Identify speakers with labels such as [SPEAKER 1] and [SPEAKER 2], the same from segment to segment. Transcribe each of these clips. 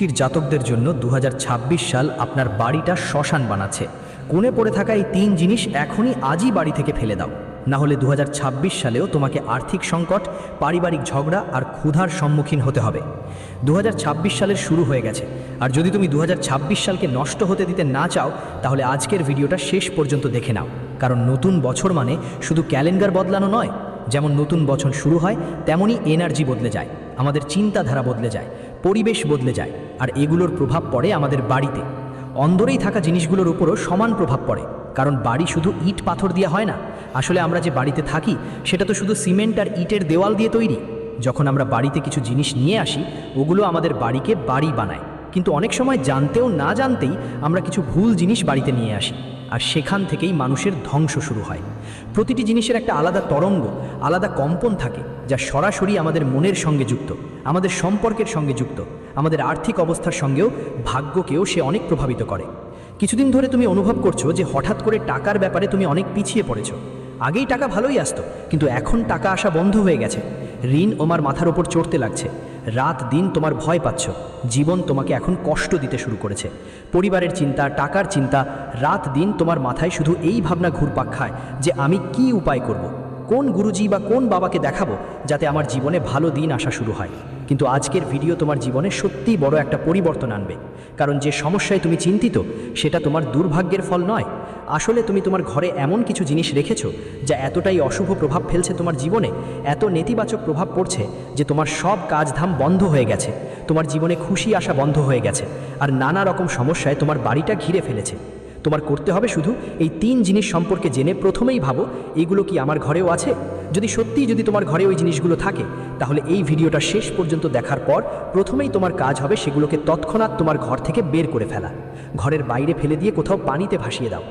[SPEAKER 1] রাশির জাতকদের জন্য দু হাজার ছাব্বিশ সাল আপনার বাড়িটা শ্মশান বানাচ্ছে। কোণে পড়ে থাকা এই তিন জিনিস এখনই আজই বাড়ি থেকে ফেলে দাও। না হলে দু হাজার ছাব্বিশ সালেও তোমাকে আর্থিক সংকট, পারিবারিক ঝগড়া আর ক্ষুধার সম্মুখীন হতে হবে। দু হাজার ছাব্বিশ সালের শুরু হয়ে গেছে। আর যদি তুমি দু হাজার ছাব্বিশ সালকে নষ্ট হতে দিতে না চাও, তাহলে আজকের ভিডিওটা শেষ পর্যন্ত দেখে নাও। কারণ নতুন বছর মানে শুধু ক্যালেন্ডার বদলানো নয়, যেমন নতুন বছর শুরু হয়, তেমনই এনার্জি বদলে যায়। আমাদের চিন্তাধারা বদলে যায়। পরিবেশ বদলে যায়, আর এগুলোর প্রভাব পড়ে আমাদের বাড়িতে। অন্দরেই থাকা জিনিসগুলোর উপরও সমান প্রভাব পড়ে, কারণ বাড়ি শুধু ইট পাথর দিয়ে হয় না। আসলে আমরা যে বাড়িতে থাকি, সেটা তো শুধু সিমেন্ট আর ইটের দেওয়াল দিয়ে তৈরি। যখন আমরা বাড়িতে কিছু জিনিস নিয়ে আসি, ওগুলো আমাদের বাড়িকে বাড়ি বানায়। কিন্তু অনেক সময় জানতেও না জানতেই আমরা কিছু ভুল জিনিস বাড়িতে নিয়ে আসি। আর সেখান থেকেই মানুষের ধ্বংস শুরু হয়। প্রতিটি জিনিসের একটা আলাদা তরঙ্গ, আলাদা কম্পন থাকে, যা সরাসরি আমাদের মনের সঙ্গে যুক্ত, আমাদের সম্পর্কের সঙ্গে যুক্ত, আমাদের আর্থিক অবস্থার সঙ্গেও ভাগ্যকেও সে অনেক প্রভাবিত করে। কিছুদিন ধরে তুমি অনুভব করছ যে হঠাৎ করে টাকার ব্যাপারে তুমি অনেক পিছিয়ে পড়েছো। আগেই টাকা ভালোই আসতো, কিন্তু এখন টাকা আসা বন্ধ হয়ে গেছে। ঋণ ওমার মাথার ওপর চড়তে লাগছে। রাত দিন তোমার ভয় পাচ্ছ জীবন তোমাকে এখন কষ্ট দিতে শুরু করেছে পরিবারের চিন্তা, টাকার চিন্তা, রাত দিন তোমার মাথায় শুধু এই ভাবনা ঘুরপাক খায় যে আমি কি উপায় করব। কোন গুরুজি বা কোন বাবাকে দেখাবো যাতে আমার জীবনে ভালো দিন আসা শুরু হয়। কিন্তু আজকের ভিডিও তোমার জীবনে সত্যিই বড় একটা পরিবর্তন আনবে। কারণ যে সমস্যায় তুমি চিন্তিত, সেটা তোমার দুর্ভাগ্যের ফল নয়। আসলে তুমি তোমার ঘরে এমন কিছু জিনিস রেখেছো, যা এতটাই অশুভ প্রভাব ফেলছে তোমার জীবনে, এত নেতিবাচক প্রভাব পড়ছে যে তোমার সব কাজধাম বন্ধ হয়ে গেছে। তোমার জীবনে খুশি আসা বন্ধ হয়ে গেছে। আর নানা রকম সমস্যায় তোমার বাড়িটা ঘিরে ফেলেছে। তোমার করতে হবে শুধু এই তিন জিনিস সম্পর্কে জেনে প্রথমেই ভাবো এইগুলো কি আমার ঘরেও আছে? যদি সত্যিই যদি তোমার ঘরে ওই জিনিসগুলো থাকে, তাহলে এই ভিডিওটা শেষ পর্যন্ত দেখার পর প্রথমেই তোমার কাজ হবে সেগুলোকে তৎক্ষণাৎ তোমার ঘর থেকে বের করে ফেলা। ঘরের বাইরে ফেলে দিয়ে কোথাও পানিতে ভাসিয়ে দাও।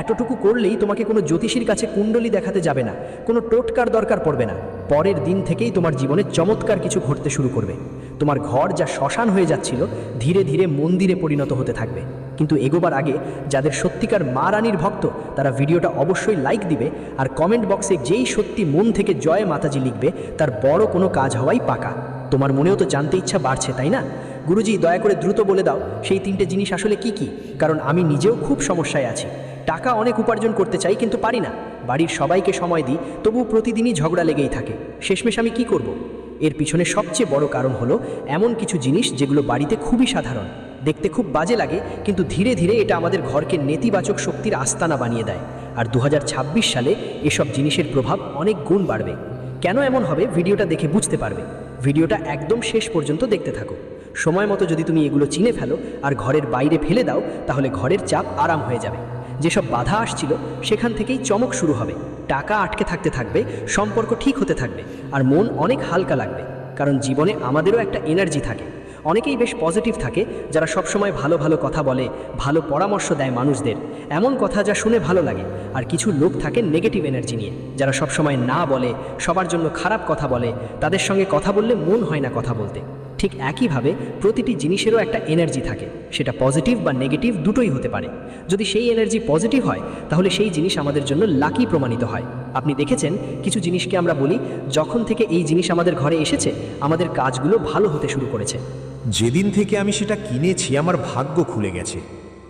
[SPEAKER 1] এতটুকু করলেই তোমাকে কোনো জ্যোতিষীর কাছে কুণ্ডলি দেখাতে যাবে না, কোনো টোটকার দরকার পড়বে না। পরের দিন থেকেই তোমার জীবনে চমৎকার কিছু ঘটতে শুরু করবে। তোমার ঘর যা শ্মশান হয়ে যাচ্ছিল, ধীরে ধীরে মন্দিরে পরিণত হতে থাকবে। কিন্তু এগোবার আগে যাদের সত্যিকার মা রানীর ভক্ত, তারা ভিডিওটা অবশ্যই লাইক দিবে আর কমেন্ট বক্সে যেই সত্যি মন থেকে জয় মাতাজি লিখবে, তার বড় কোনো কাজ হওয়াই পাকা। তোমার মনেও তো জানতে ইচ্ছা বাড়ছে, তাই না? গুরুজি দয়া করে দ্রুত বলে দাও, সেই তিনটে জিনিস আসলে কি কি? কারণ আমি নিজেও খুব সমস্যায় আছি। টাকা অনেক উপার্জন করতে চাই, কিন্তু পারি না। বাড়ির সবাইকে সময় দিই, তবু প্রতিদিনই ঝগড়া লেগেই থাকে। শেষমেশ আমি কি করব। এর পিছনে সবচেয়ে বড় কারণ হলো, এমন কিছু জিনিস যেগুলো বাড়িতে খুবই সাধারণ। দেখতে খুব বাজে লাগে, কিন্তু ধীরে ধীরে এটা আমাদের ঘরকে নেতিবাচক শক্তির আস্তানা বানিয়ে দেয়। আর দু হাজার ছাব্বিশ সালে এসব জিনিসের প্রভাব অনেক গুণ বাড়বে। কেন এমন হবে ভিডিওটা দেখে বুঝতে পারবে। ভিডিওটা একদম শেষ পর্যন্ত দেখতে থাকো। সময় মতো যদি তুমি এগুলো চিনে ফেলো আর ঘরের বাইরে ফেলে দাও, তাহলে ঘরের চাপ আরাম হয়ে যাবে। যেসব বাধা আসছিল, সেখান থেকেই চমক শুরু হবে। টাকা আটকে থাকতে থাকবে, সম্পর্ক ঠিক হতে থাকবে, আর মন অনেক হালকা লাগবে। কারণ জীবনে আমাদেরও একটা এনার্জি থাকে। অনেকেই বেশ পজিটিভ থাকে, যারা সবসময় ভালো ভালো কথা বলে, ভালো পরামর্শ দেয় মানুষদের। এমন কথা যা শুনে ভালো লাগে। আর কিছু লোক থাকে নেগেটিভ এনার্জি নিয়ে, যারা সবসময় না বলে, সবার জন্য খারাপ কথা বলে, তাদের সঙ্গে কথা বললে মন হয় না কথা বলতে। ঠিক একইভাবে প্রতিটি জিনিসেরও একটা এনার্জি থাকে। সেটা পজিটিভ বা নেগেটিভ দুটোই হতে পারে। যদি সেই এনার্জি পজিটিভ হয়, তাহলে সেই জিনিস আমাদের জন্য লাকি প্রমাণিত হয়। আপনি দেখেছেন, কিছু জিনিসকে আমরা বলি, যখন থেকে এই জিনিস আমাদের ঘরে এসেছে, আমাদের কাজগুলো ভালো হতে শুরু করেছে।
[SPEAKER 2] যেদিন থেকে আমি সেটা কিনেছি, আমার ভাগ্য খুলে গেছে।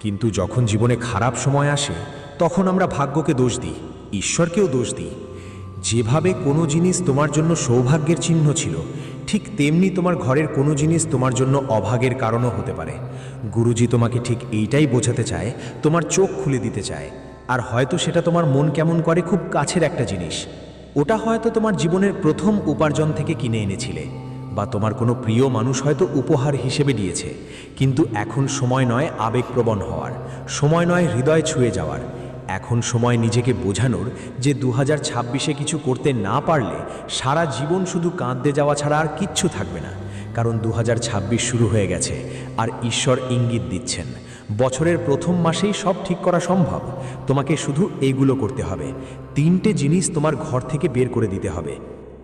[SPEAKER 2] কিন্তু যখন জীবনে খারাপ সময় আসে, তখন আমরা ভাগ্যকে দোষ দিই, ঈশ্বরকেও দোষ দিই। যেভাবে কোনো জিনিস তোমার জন্য সৌভাগ্যের চিহ্ন ছিল, ঠিক তেমনি তোমার ঘরের কোনো জিনিস তোমার জন্য অভাগের কারণও হতে পারে। গুরুজি তোমাকে ঠিক এইটাই বোঝাতে চায়, তোমার চোখ খুলে দিতে চায়। আর হয়তো সেটা তোমার মন কেমন করে খুব কাছের একটা জিনিস। ওটা হয়তো তোমার জীবনের প্রথম উপার্জন থেকে কিনে এনেছিলে। বা তোমার কোনো প্রিয় মানুষ হয়তো উপহার হিসেবে দিয়েছে। কিন্তু এখন সময় নয় আবেগপ্রবণ হওয়ার। সময় নয় হৃদয় ছুঁয়ে যাওয়ার। এখন সময় নিজেকে বোঝানোর যে দু হাজার কিছু করতে না পারলে সারা জীবন শুধু কাঁদতে যাওয়া ছাড়া আর কিচ্ছু থাকবে না। কারণ দু শুরু হয়ে গেছে আর ঈশ্বর ইঙ্গিত দিচ্ছেন। বছরের প্রথম মাসেই সব ঠিক করা সম্ভব। তোমাকে শুধু এইগুলো করতে হবে। তিনটে জিনিস তোমার ঘর থেকে বের করে দিতে হবে।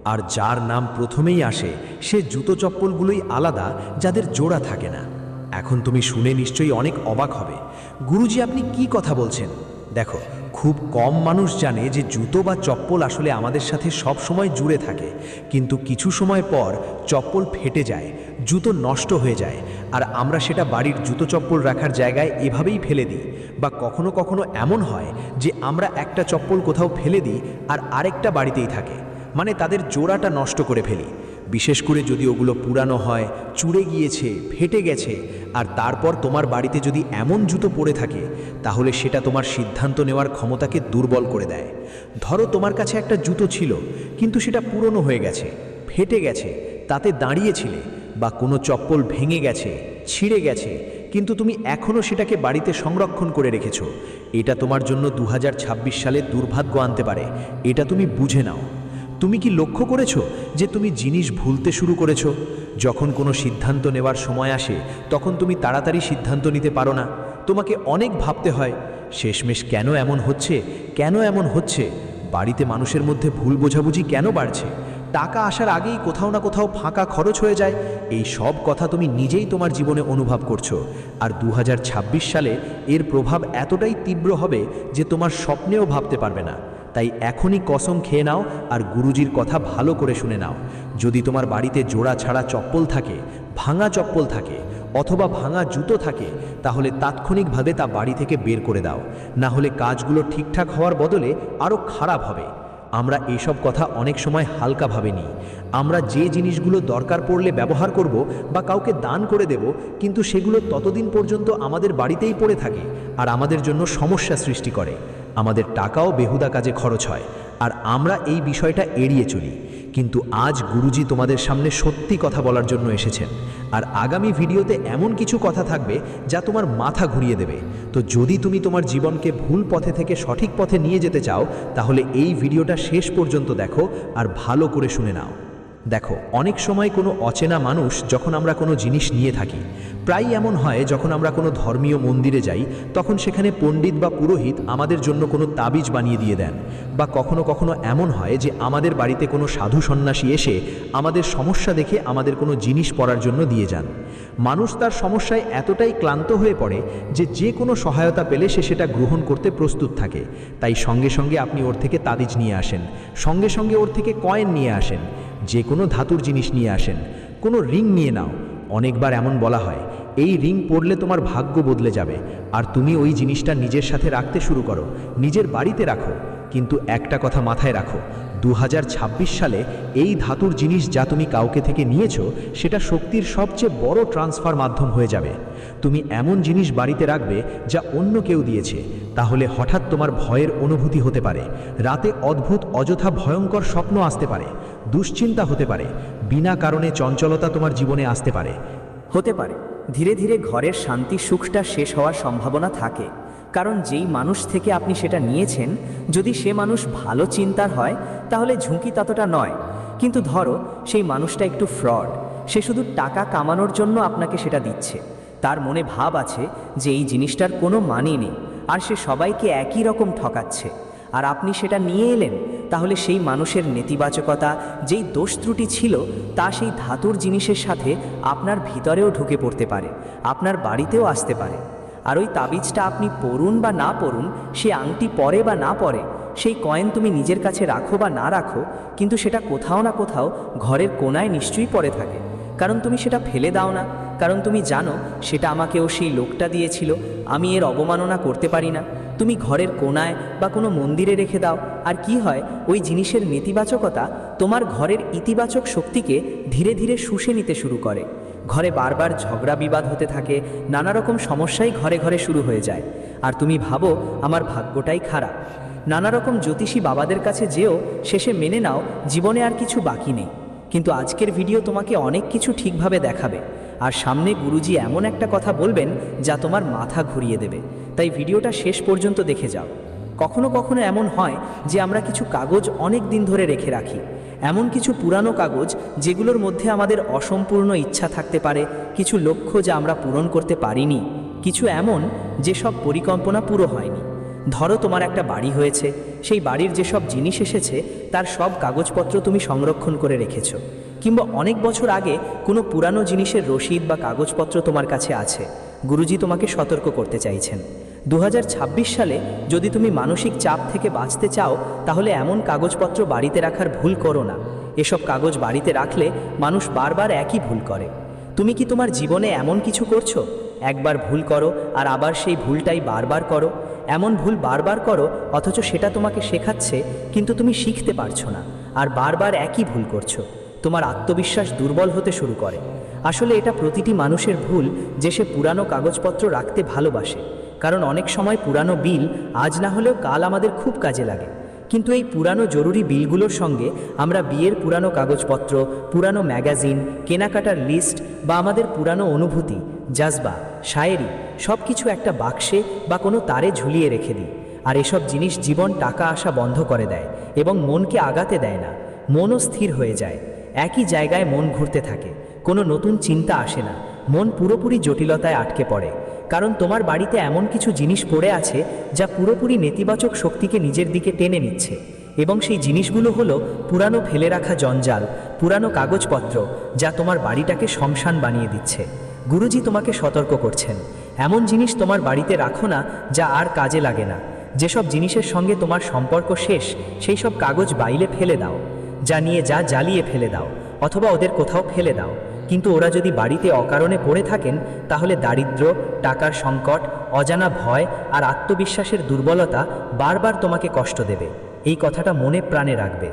[SPEAKER 2] আর যার নাম প্রথমেই আসে, সে জুতো চপ্পলগুলোই আলাদা, যাদের জোড়া থাকে না। এখন তুমি শুনে নিশ্চয়ই অনেক অবাক হবে। গুরুজি, আপনি কি কথা বলছেন? দেখো, খুব কম মানুষ জানে যে জুতো বা চপ্পল আসলে আমাদের সাথে সব সময় জুড়ে থাকে। কিন্তু কিছু সময় পর চপ্পল ফেটে যায়, জুতো নষ্ট হয়ে যায়, আর আমরা সেটা বাড়ির জুতো চপ্পল রাখার জায়গায় এভাবেই ফেলে দিই। বা কখনো কখনো এমন হয় যে আমরা একটা চপ্পল কোথাও ফেলে দিই, আর আরেকটা বাড়িতেই থাকে। মানে তাদের জোড়াটা নষ্ট করে ফেলি। বিশেষ করে যদি ওগুলো পুরানো হয়, চুড়ে গিয়েছে, ফেটে গেছে, আর তারপর তোমার বাড়িতে যদি এমন জুতো পরে থাকে, তাহলে সেটা তোমার সিদ্ধান্ত নেওয়ার ক্ষমতাকে দুর্বল করে দেয়। ধরো তোমার কাছে একটা জুতো ছিল, কিন্তু সেটা পুরনো হয়ে গেছে, ফেটে গেছে, তাতে দাঁড়িয়েছিলে, বা কোনো চপ্পল ভেঙে গেছে, ছিঁড়ে গেছে, কিন্তু তুমি এখনও সেটাকে বাড়িতে সংরক্ষণ করে রেখেছো। এটা তোমার জন্য দু হাজার ছাব্বিশ সালে দুর্ভাগ্য আনতে পারে, এটা তুমি বুঝে নাও। তুমি কি লক্ষ্য করেছ যে তুমি জিনিস ভুলতে শুরু করেছ? যখন কোনো সিদ্ধান্ত নেওয়ার সময় আসে, তখন তুমি তাড়াতাড়ি সিদ্ধান্ত নিতে পারো না। তোমাকে অনেক ভাবতে হয়, শেষমেশ কেন এমন হচ্ছে? কেন এমন হচ্ছে? বাড়িতে মানুষের মধ্যে ভুল বোঝাবুঝি কেন বাড়ছে? টাকা আসার আগেই কোথাও না কোথাও ফাঁকা খরচ হয়ে যায়। এই সব কথা তুমি নিজেই তোমার জীবনে অনুভব করছ। আর দু হাজার ছাব্বিশ সালে এর প্রভাব এতটাই তীব্র হবে যে তোমার স্বপ্নেও ভাবতে পারবে না। তাই এখনই কসম খেয়ে নাও আর গুরুজির কথা ভালো করে শুনে নাও। যদি তোমার বাড়িতে জোড়া ছাড়া চপ্পল থাকে, ভাঙা চপ্পল থাকে, অথবা ভাঙা জুতো থাকে, তাহলে তাৎক্ষণিকভাবে তা বাড়ি থেকে বের করে দাও। না হলে কাজগুলো ঠিকঠাক হওয়ার বদলে আরও খারাপ হবে। আমরা এইসব কথা অনেক সময় হালকাভাবে নিই। আমরা যে জিনিসগুলো দরকার পড়লে ব্যবহার করব বা কাউকে দান করে দেব, কিন্তু সেগুলো ততদিন পর্যন্ত আমাদের বাড়িতেই পড়ে থাকে আর আমাদের জন্য সমস্যা সৃষ্টি করে। আমাদের টাকাও বেহুদা কাজে খরচ হয়, আর আমরা এই বিষয়টা এড়িয়ে চলি। কিন্তু আজ গুরুজি তোমাদের সামনে সত্যি কথা বলার জন্য এসেছেন, আর আগামী ভিডিওতে এমন কিছু কথা থাকবে যা তোমার মাথা ঘুরিয়ে দেবে। তো যদি তুমি তোমার জীবনকে ভুল পথে থেকে সঠিক পথে নিয়ে যেতে চাও, তাহলে এই ভিডিওটা শেষ পর্যন্ত দেখো আর ভালো করে শুনে নাও। দেখো, অনেক সময় কোনো অচেনা মানুষ যখন আমরা কোনো জিনিস নিয়ে থাকি প্রায় এমন হয় যখন আমরা কোনো ধর্মীয় মন্দিরে যাই, তখন সেখানে পণ্ডিত বা পুরোহিত আমাদের জন্য কোনো তাবিজ বানিয়ে দিয়ে দেন। বা কখনো কখনো এমন হয় যে আমাদের বাড়িতে কোনো সাধু সন্ন্যাসী এসে আমাদের সমস্যা দেখে আমাদের কোনো জিনিস পড়ার জন্য দিয়ে যান। মানুষ তার সমস্যায় এতটাই ক্লান্ত হয়ে পড়ে যে যে কোনো সহায়তা পেলে সে সেটা গ্রহণ করতে প্রস্তুত থাকে। তাই সঙ্গে সঙ্গে আপনি ওর থেকে তাবিজ নিয়ে আসেন, সঙ্গে সঙ্গে ওর থেকে কয়েন নিয়ে আসেন। যে কোনো ধাতুর জিনিস নিয়ে আসেন। কোনো রিং নিয়ে নাও। অনেকবার এমন বলা হয়, এই রিং পরলে তোমার ভাগ্য বদলে যাবে, আর তুমি ওই জিনিসটা নিজের সাথে রাখতে শুরু করো, নিজের বাড়িতে রাখো। কিন্তু একটা কথা মাথায় রাখো দু হাজার ছাব্বিশ সালে এই ধাতুর জিনিস যা তুমি কাউকে থেকে নিয়েছো, সেটা শক্তির সবচেয়ে বড় ট্রান্সফার মাধ্যম হয়ে যাবে। তুমি এমন জিনিস বাড়িতে রাখবে যা অন্য কেউ দিয়েছে। তাহলে হঠাৎ তোমার ভয়ের অনুভূতি হতে পারে। রাতে অদ্ভুত, অযথা, ভয়ঙ্কর স্বপ্ন আসতে পারে। দুশ্চিন্তা হতে পারে। বিনা কারণে চঞ্চলতা তোমার জীবনে আসতে পারে।
[SPEAKER 3] হতে পারে। ধীরে ধীরে ঘরের শান্তি সুখটা শেষ হওয়ার সম্ভাবনা থাকে। কারণ যেই মানুষ থেকে আপনি সেটা নিয়েছেন, যদি সে মানুষ ভালো চিন্তার হয়, তাহলে ঝুঁকি ততটা নয়। কিন্তু ধরো, সেই মানুষটা একটু ফ্রড। সে শুধু টাকা কামানোর জন্য আপনাকে সেটা দিচ্ছে। তার মনে ভাব আছে যে এই জিনিসটার কোনো মানই নেই। আর সে সবাইকে একই রকম ঠকাচ্ছে। আর আপনি সেটা নিয়ে এলেন, তাহলে সেই মানুষের নেতিবাচকতা, যেই দোষ ত্রুটি ছিল, তা সেই ধাতুর জিনিসের সাথে আপনার ভিতরেও ঢুকে পড়তে পারে, আপনার বাড়িতেও আসতে পারে। আর ওই তাবিজটা আপনি পড়ুন বা না পড়ুন, সে আংটি পরে বা না পরে, সেই কয়েন তুমি নিজের কাছে রাখো বা না রাখো, কিন্তু সেটা কোথাও না কোথাও ঘরের কোনায় নিশ্চয়ই পড়ে থাকে। কারণ তুমি সেটা ফেলে দাও না, কারণ তুমি জানো সেটা আমাকেও সেই লোকটা দিয়েছিল, আমি এর অবমাননা করতে পারি না। তুমি ঘরের কোনায় বা কোনো মন্দিরে রেখে দাও। আর কি হয়, ওই জিনিসের নেতিবাচকতা তোমার ঘরের ইতিবাচক শক্তিকে ধীরে ধীরে শুষে নিতে শুরু করে। ঘরে বারবার ঝগড়া বিবাদ হতে থাকে, নানা রকম সমস্যাই ঘরে ঘরে শুরু হয়ে যায়। আর তুমি ভাবো, আমার ভাগ্যটাই খারাপ। নানা রকম জ্যোতিষী বাবাদের কাছে যেও, শেষে মেনে নাও, জীবনে আর কিছু বাকি নেই। কিন্তু আজকের ভিডিও তোমাকে অনেক কিছু ঠিকভাবে দেখাবে। আর সামনে গুরুজি এমন একটা কথা বলবেন যা তোমার মাথা ঘুরিয়ে দেবে। তাই ভিডিওটা শেষ পর্যন্ত দেখে যাও। কখনো কখনো এমন হয় যে আমরা কিছু কাগজ অনেক দিন ধরে রেখে রাখি। এমন কিছু পুরানো কাগজ যেগুলোর মধ্যে আমাদের অসম্পূর্ণ ইচ্ছা থাকতে পারে, কিছু লক্ষ্য যা আমরা পূরণ করতে পারিনি, কিছু এমন যেসব পরিকল্পনা পুরো হয়নি। ধরো তোমার একটা বাড়ি হয়েছে, সেই বাড়ির যেসব জিনিস এসেছে, তার সব কাগজপত্র তুমি সংরক্ষণ করে রেখেছো। কিংবা অনেক বছর আগে কোনো পুরানো জিনিসের রসিদ বা কাগজপত্র তোমার কাছে আছে, গুরুজি তোমাকে সতর্ক করতে চাইছেন। দু হাজার ছাব্বিশ সালে যদি তুমি মানসিক চাপ থেকে বাঁচতে চাও, তাহলে এমন কাগজপত্র বাড়িতে রাখার ভুল করো না। এসব কাগজ বাড়িতে রাখলে মানুষ বারবার একই ভুল করে। তুমি কি তোমার জীবনে এমন কিছু করছ? একবার ভুল করো আর আবার সেই ভুলটাই বারবার করো? এমন ভুল বারবার করো, অথচ সেটা তোমাকে শেখাচ্ছে, কিন্তু তুমি শিখতে পারছ না। আর বারবার একই ভুল করছ। তোমার আত্মবিশ্বাস দুর্বল হতে শুরু করে। আসলে এটা প্রতিটি মানুষের ভুল যে সে পুরানো কাগজপত্র রাখতে ভালোবাসে। কারণ অনেক সময় পুরানো বিল আজ না হলেও কাল আমাদের খুব কাজে লাগে। কিন্তু এই পুরানো জরুরি বিলগুলোর সঙ্গে আমরা বিয়ের পুরানো কাগজপত্র, পুরানো ম্যাগাজিন, কেনাকাটার লিস্ট বা আমাদের পুরানো অনুভূতি, জাজবা, শায়েরি সব কিছু একটা বাক্সে বা কোনো তারে ঝুলিয়ে রেখে দিই। আর এসব জিনিস জীবন টাকা আসা বন্ধ করে দেয় এবং মনকে আগাতে দেয় না। মনও স্থির হয়ে যায়। একই জায়গায় মন ঘুরতে থাকে। কোনো নতুন চিন্তা আসে না। মন পুরোপুরি জটিলতায় আটকে পড়ে। কারণ তোমার বাড়িতে এমন কিছু জিনিস পড়ে আছে যা পুরোপুরি নেতিবাচক শক্তিকে নিজের দিকে টেনে নিচ্ছে। এবং সেই জিনিসগুলো হলো পুরানো ফেলে রাখা জঞ্জাল, পুরানো কাগজপত্র যা তোমার বাড়িটাকে শ্মশান বানিয়ে দিচ্ছে। গুরুজি তোমাকে সতর্ক করছেন। এমন জিনিস তোমার বাড়িতে রাখো না, যা আর কাজে লাগে না। যেসব জিনিসের সঙ্গে তোমার সম্পর্ক শেষ, সেই সব কাগজ বাইলে ফেলে দাও। যা নিয়ে যা জ্বালিয়ে ফেলে দাও, অথবা ওদের কোথাও ফেলে দাও। কিন্তু ওরা যদি বাড়িতে অকারণে পড়ে থাকেন, তাহলে দারিদ্র্য, টাকার সংকট, অজানা ভয় আর আত্মবিশ্বাসের দুর্বলতা বারবার তোমাকে কষ্ট দেবে। এই কথাটা মনে প্রাণে রাখবে।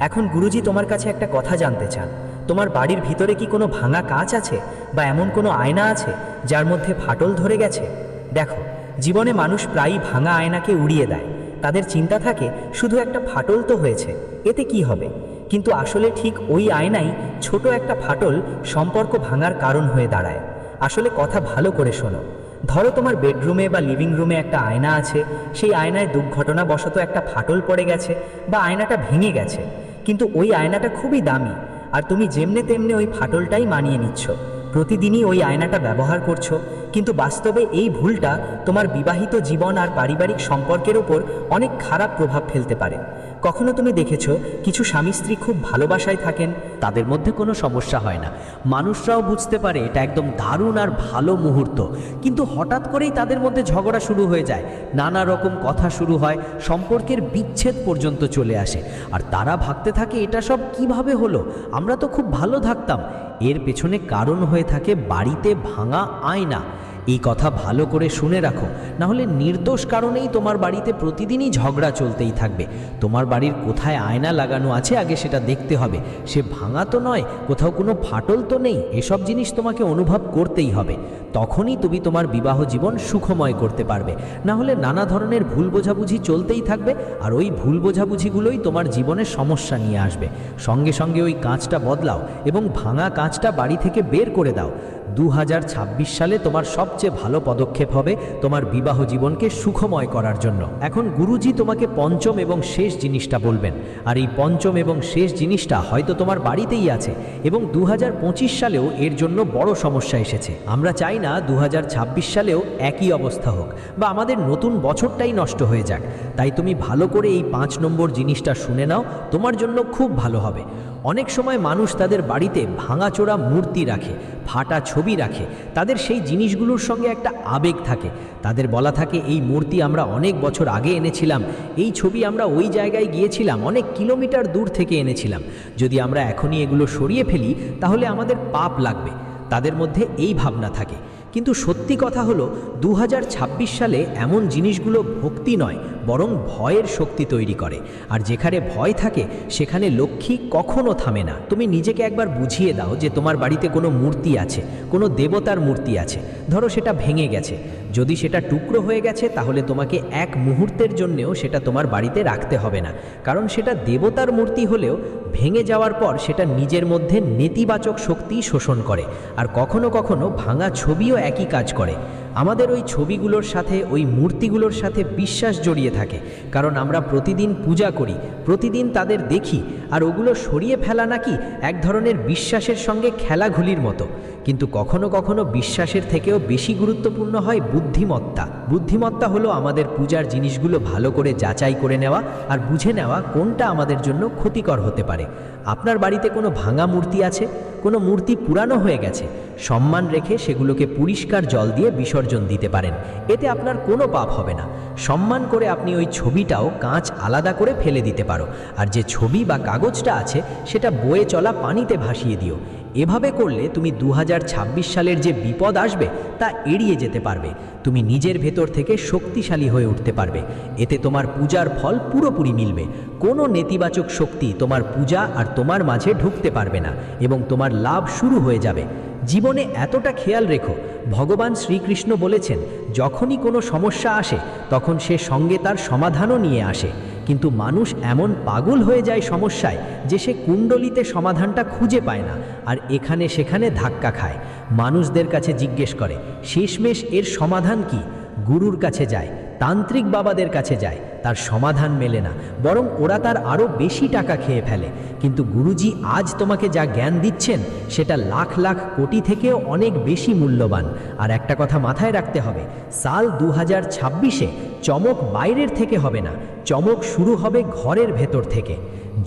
[SPEAKER 3] এখন গুরুজি তোমার কাছে একটা কথা জানতে চান। তোমার বাড়ির ভিতরে কি কোনো ভাঙা কাঁচ আছে বা এমন কোনো আয়না আছে যার মধ্যে ফাটল ধরে গেছে? দেখো, জীবনে মানুষ প্রায়ই ভাঙা আয়নাকে উড়িয়ে দেয়। তাদের চিন্তা থাকে, শুধু একটা ফাটল তো হয়েছে, এতে কি হবে? কিন্তু আসলে ঠিক ওই আয়নাই ছোট একটা ফাটল সম্পর্ক ভাঙার কারণ হয়ে দাঁড়ায়। আসলে কথা ভালো করে শোনো। ধরো তোমার বেডরুমে বা লিভিং রুমে একটা আয়না আছে, সেই আয়নায় দুর্ঘটনাবশত একটা ফাটল পড়ে গেছে বা আয়নাটা ভেঙে গেছে। কিন্তু ওই আয়নাটা খুবই দামি আর তুমি যেমনে তেমনে ওই ফাটলটাই মানিয়ে নিচ্ছ। প্রতিদিনই ওই আয়নাটা ব্যবহার করছ, কিন্তু বাস্তবে এই ভুলটা তোমার বিবাহিত জীবন আর পারিবারিক সম্পর্কের ওপর অনেক খারাপ প্রভাব ফেলতে পারে। কখনো তুমি দেখেছ কিছু স্বামী স্ত্রী খুব ভালোবাসায় থাকেন?
[SPEAKER 1] তাদের মধ্যে কোনো সমস্যা হয় না। মানুষরাও বুঝতে পারে এটা একদম দারুণ আর ভালো মুহূর্ত। কিন্তু হঠাৎ করেই তাদের মধ্যে ঝগড়া শুরু হয়ে যায়। নানা রকম কথা শুরু হয়, সম্পর্কের বিচ্ছেদ পর্যন্ত চলে আসে। আর তারা ভাবতে থাকে, এটা সব কীভাবে হলো? আমরা তো খুব ভালো থাকতাম। এর পেছনে কারণ হয়ে থাকে বাড়িতে ভাঙা আয়না। এই কথা ভালো করে শুনে রাখো। না হলে নির্দোষ কারণেই তোমার বাড়িতে প্রতিদিনই ঝগড়া চলতেই থাকবে। তোমার বাড়ির কোথায় আয়না লাগানো আছে আগে সেটা দেখতে হবে। সে ভাঙা তো নয়, কোথাও কোনো ফাটল তো নেই, এসব জিনিস তোমাকে অনুভব করতেই হবে। তখনই তুমি তোমার বিবাহ জীবন সুখময় করতে পারবে। না হলে নানা ধরনের ভুল বোঝাবুঝি চলতেই থাকবে আর ওই ভুল বোঝাবুঝিগুলোই তোমার জীবনের সমস্যা নিয়ে আসবে। সঙ্গে সঙ্গে ওই কাঁচটা বদলাও এবং ভাঙা কাঁচটা বাড়ি থেকে বের করে দাও। দু হাজার ছাব্বিশ সালে তোমার সবচেয়ে ভালো পদক্ষেপ হবে তোমার বিবাহ জীবনকে সুখময় করার জন্য। এখন গুরুজি তোমাকে পঞ্চম এবং শেষ জিনিসটা বলবেন। আর এই পঞ্চম এবং শেষ জিনিসটা হয়তো তোমার বাড়িতেই আছে এবং দু হাজার পঁচিশ সালেও এর জন্য বড় সমস্যা এসেছে। আমরা চাই না দু হাজার ছাব্বিশ সালেও একই অবস্থা হোক বা আমাদের নতুন বছরটাই নষ্ট হয়ে যাক। তাই তুমি ভালো করে এই পাঁচ নম্বর জিনিসটা শুনে নাও, তোমার জন্য খুব ভালো হবে। অনেক সময় মানুষ তাদের বাড়িতে ভাঙাচোরা মূর্তি রাখে, ফাটা ছবি রাখে। তাদের সেই জিনিসগুলোর সঙ্গে একটা আবেগ থাকে। তাদের বলা থাকে, এই মূর্তি আমরা অনেক বছর আগে এনেছিলাম। এই ছবি আমরা ওই জায়গায় গিয়েছিলাম, অনেক কিলোমিটার দূর থেকে এনেছিলাম। যদি আমরা এখনই এগুলো সরিয়ে ফেলি, তাহলে আমাদের পাপ লাগবে। তাদের মধ্যে এই ভাবনা থাকে। কিন্তু সত্যি কথা হলো দু হাজার ছাব্বিশ সালে এমন জিনিসগুলো ভক্তি নয় বরং ভয়ের শক্তি তৈরি করে। আর যেখানে ভয় থাকে, সেখানে লক্ষ্মী কখনো থামে না। তুমি নিজেকে একবার বুঝিয়ে দাও যে তোমার বাড়িতে কোনো মূর্তি আছে, কোনো দেবতার মূর্তি আছে। ধরো সেটা ভেঙে গেছে। যদি সেটা টুকরো হয়ে গেছে, তাহলে তোমাকে এক মুহূর্তের জন্যেও সেটা তোমার বাড়িতে রাখতে হবে না। কারণ সেটা দেবতার মূর্তি হলেও ভেঙে যাওয়ার পর সেটা নিজের মধ্যে নেতিবাচক শক্তি শোষণ করে, আর কখনো কখনো ভাঙা ছবিও একই কাজ করে। আমাদের ওই ছবিগুলোর সাথে, ওই মূর্তিগুলোর সাথে বিশ্বাস জড়িয়ে থাকে। কারণ আমরা প্রতিদিন পূজা করি, প্রতিদিন তাদের দেখি আর ওগুলো সরিয়ে ফেলা নাকি এক ধরনের বিশ্বাসের সঙ্গে খেলাঘুলির মতো। কিন্তু কখনো কখনো বিশ্বাসের থেকেও বেশি গুরুত্বপূর্ণ হয় বুদ্ধিমত্তা। বুদ্ধিমত্তা হলো আমাদের পূজার জিনিসগুলো ভালো করে যাচাই করে নেওয়া আর বুঝে নেওয়া কোনটা আমাদের জন্য ক্ষতিকর হতে পারে। আপনার বাড়িতে কোনো ভাঙা মূর্তি আছে? কোনো মূর্তি পুরানো হয়ে গেছে। সম্মান রেখে সেগুলোকে পরিষ্কার জল দিয়ে বিসর্জন দিতে পারেন। এতে আপনার কোনো পাপ হবে না। সম্মান করে আপনি ওই ছবিটাও কাঁচ আলাদা করে ফেলে দিতে পারো। আর যে ছবি বা কাগজটা আছে, সেটা বয়ে চলা পানিতে ভাসিয়ে দিও। এভাবে করলে তুমি দু হাজার ছাব্বিশ সালের যে বিপদ আসবে তা এড়িয়ে যেতে পারবে। তুমি নিজের ভেতর থেকে শক্তিশালী হয়ে উঠতে পারবে। এতে তোমার পূজার ফল পুরোপুরি মিলবে। কোনো নেতিবাচক শক্তি তোমার পূজা আর তোমার মাঝে ঢুকতে পারবে না এবং তোমার লাভ শুরু হয়ে যাবে। জীবনে এতটা খেয়াল রেখো, ভগবান শ্রীকৃষ্ণ বলেছেন, যখনই কোনো সমস্যা আসে, তখন সে সঙ্গে তার সমাধানও নিয়ে আসে। কিন্তু মানুষ এমন পাগল হয়ে যায় সমস্যায় যে সে কুণ্ডলিতে সমাধানটা খুঁজে পায় না আর এখানে সেখানে ধাক্কা খায়। মানুষদের কাছে জিজ্ঞেস করে, শেষমেশ এর সমাধান কি? গুরুর কাছে যায় তান্ত্রিক বাবাদের কাছে যায়, তার সমাধান মেলে না, বরং ওরা তার আরও বেশি টাকা খেয়ে ফেলে। কিন্তু গুরুজি আজ তোমাকে যা জ্ঞান দিচ্ছেন, সেটা লাখ লাখ কোটি থেকেও অনেক বেশি মূল্যবান। আর একটা কথা মাথায় রাখতে হবে, সাল দু ছাব্বিশে চমক বাইরের থেকে হবে না, চমক শুরু হবে ঘরের ভেতর থেকে।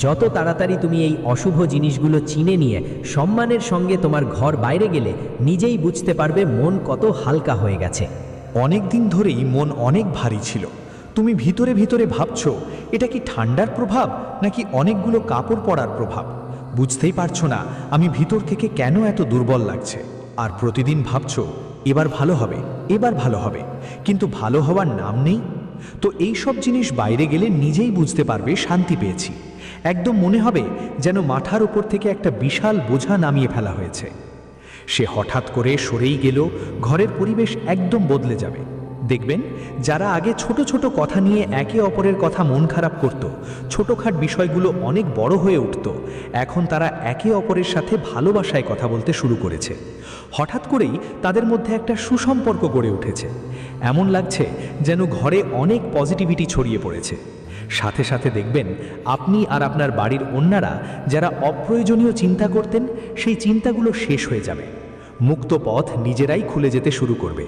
[SPEAKER 1] যত তাড়াতাড়ি তুমি এই অশুভ জিনিসগুলো চিনে নিয়ে সম্মানের সঙ্গে তোমার ঘর বাইরে গেলে, নিজেই বুঝতে পারবে মন কত হালকা হয়ে গেছে।
[SPEAKER 2] অনেক দিন ধরেই মন অনেক ভারী ছিল। তুমি ভিতরে ভিতরে ভাবছ, এটা কি ঠান্ডার প্রভাব নাকি অনেকগুলো কাপড় পরার প্রভাব? বুঝতেই পারছ না আমি ভিতর থেকে কেন এত দুর্বল লাগছে। আর প্রতিদিন ভাবছ, এবার ভালো হবে, এবার ভালো হবে। কিন্তু ভালো হওয়ার নাম নেই? তো এই সব জিনিস বাইরে গেলে নিজেই বুঝতে পারবে, শান্তি পেয়েছি। একদম মনে হবে যেন মাথার উপর থেকে একটা বিশাল বোঝা নামিয়ে ফেলা হয়েছে। সে হঠাৎ করে সরেই গেল, ঘরের পরিবেশ একদম বদলে যাবে। দেখবেন, যারা আগে ছোট ছোট কথা নিয়ে একে অপরের কথা মন খারাপ করত, ছোটখাট বিষয়গুলো অনেক বড় হয়ে উঠত, এখন তারা একে অপরের সাথে ভালোবাসায় কথা বলতে শুরু করেছে। হঠাৎ করেই তাদের মধ্যে একটা সুসম্পর্ক গড়ে উঠেছে। এমন লাগছে যেন ঘরে অনেক পজিটিভিটি ছড়িয়ে পড়েছে। সাথে সাথে দেখবেন আপনি আর আপনার বাড়ির অন্যরা যারা অপ্রয়োজনীয় চিন্তা করতেন, সেই চিন্তাগুলো শেষ হয়ে যাবে। মুক্ত পথ নিজেরাই খুলে যেতে শুরু করবে।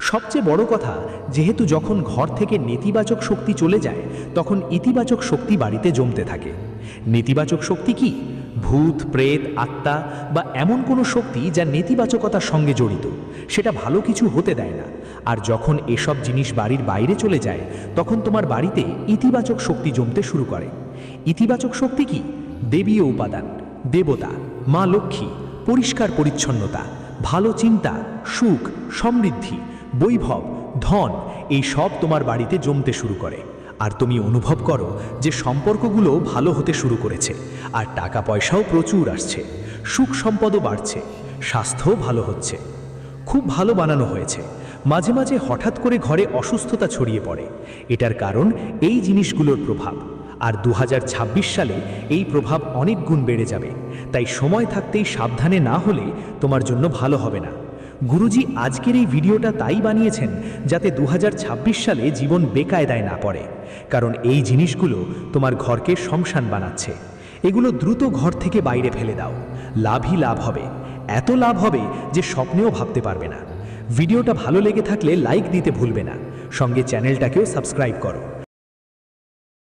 [SPEAKER 2] সবচেয়ে বড় কথা, যেহেতু যখন ঘর থেকে নেতিবাচক শক্তি চলে যায়, তখন ইতিবাচক শক্তি বাড়িতে জমতে থাকে। নেতিবাচক শক্তি কি? ভূত, প্রেত, আত্মা বা এমন কোনো শক্তি যা নেতিবাচকতার সঙ্গে জড়িত, সেটা ভালো কিছু হতে দেয় না। আর যখন এসব জিনিস বাড়ির বাইরে চলে যায়, তখন তোমার বাড়িতে ইতিবাচক শক্তি জমতে শুরু করে। ইতিবাচক শক্তি কি? দেবীয় উপাদান, দেবতা, মা লক্ষ্মী, পরিষ্কার পরিচ্ছন্নতা, ভালো চিন্তা, সুখ, সমৃদ্ধি, বৈভব, ধন, এই সব তোমার বাড়িতে জমতে শুরু করে। আর তুমি অনুভব করো যে সম্পর্কগুলো ভালো হতে শুরু করেছে, আর টাকা পয়সাও প্রচুর আসছে, সুখ সম্পদও বাড়ছে, স্বাস্থ্যও ভালো হচ্ছে। খুব ভালো বানানো হয়েছে। মাঝে মাঝে হঠাৎ করে ঘরে অসুস্থতা ছড়িয়ে পড়ে। এটার কারণ এই জিনিসগুলোর প্রভাব। আর দু হাজার ছাব্বিশ সালে এই প্রভাব অনেক গুণ বেড়ে যাবে। তাই সময় থাকতেই সাবধানে না হলে তোমার জন্য ভালো হবে না। গুরুজি আজকের এই ভিডিওটা তাই বানিয়েছেন যাতে দু হাজার ছাব্বিশ সালে জীবন বেকায়দায় না পড়ে। কারণ এই জিনিসগুলো তোমার ঘরকে শমশান বানাচ্ছে। এগুলো দ্রুত ঘর থেকে বাইরে ফেলে দাও। লাভই লাভ হবে। এত লাভ হবে যে স্বপ্নেও ভাবতে পারবে না। ভিডিওটা ভালো লেগে থাকলে লাইক দিতে ভুলবে না। সঙ্গে চ্যানেলটাকেও সাবস্ক্রাইব করো।